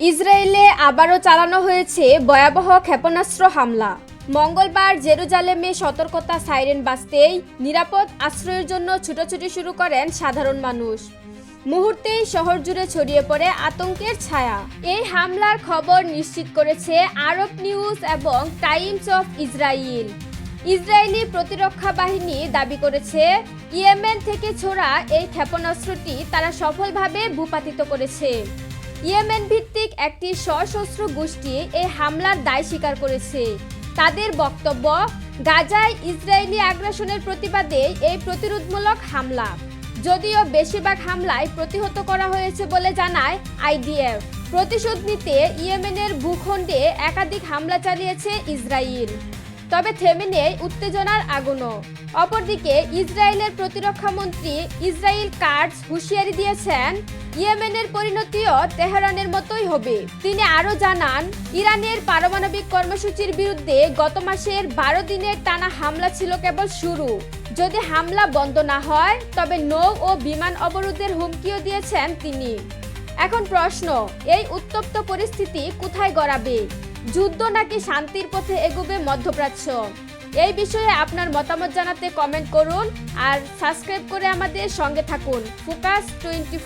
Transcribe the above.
ইসরায়েলে আবারও চালানো হয়েছে ভয়াবহ ক্ষেপণাস্ত্র হামলা। মঙ্গলবার জেরুজালেমে সতর্কতা সাইরেন বাজতেই নিরাপদ আশ্রয়ের জন্য ছুটোছুটি শুরু করেন সাধারণ মানুষ। মুহূর্তেই শহর জুড়ে ছড়িয়ে পড়ে আতঙ্কের ছায়া। এই হামলার খবর নিশ্চিত করেছে আরব নিউজ এবং টাইমস অফ ইসরায়েল। ইসরায়েলি প্রতিরক্ষা বাহিনী দাবি করেছে, ইয়েমেন থেকে ছোড়া এই ক্ষেপণাস্ত্রটি তারা সফলভাবে ভূপাতিত করেছে। ইয়েমেন ভিত্তিক একটি সশস্ত্র গোষ্ঠী এই হামলার দায় স্বীকার করেছে। তাদের বক্তব্য, গাজায় ইসরায়েলি আগ্রাসনের প্রতিবাদে এই প্রতিরোধমূলক হামলা। যদিও বেশিরভাগ হামলায় প্রতিহত করা হয়েছে বলে জানায় আইডিএফ। প্রতিশোধ নিতে ইয়েমেনের ভূখণ্ডে একাধিক হামলা চালিয়েছে ইসরায়েল। তবে থেমে নেই উত্তেজনার আগুনও। অপরদিকে ইসরায়েলের প্রতিরক্ষা মন্ত্রী ইসরায়েল কার্ডস হুঁশিয়ারি দিয়েছেন, ইয়েমেনের পরিণতিও তেহরানের মতোই হবে। তিনি আরও জানান, ইরানের পারমাণবিক কর্মসূচির বিরুদ্ধে গত মাসের বারো দিনের টানা হামলা ছিল কেবল শুরু। যদি হামলা বন্ধ না হয়, তবে নৌ ও বিমান অবরোধের হুমকিও দিয়েছেন তিনি। এখন প্রশ্ন, এই উত্তপ্ত পরিস্থিতি কোথায় গড়াবে? যুদ্ধ নাকি শান্তির পথে এগোবে মধ্যপ্রাচ্য? এই বিষয়ে আপনার মতামত জানাতে কমেন্ট করুন আর সাবস্ক্রাইব করে আমাদের সঙ্গে থাকুন। Focus twenty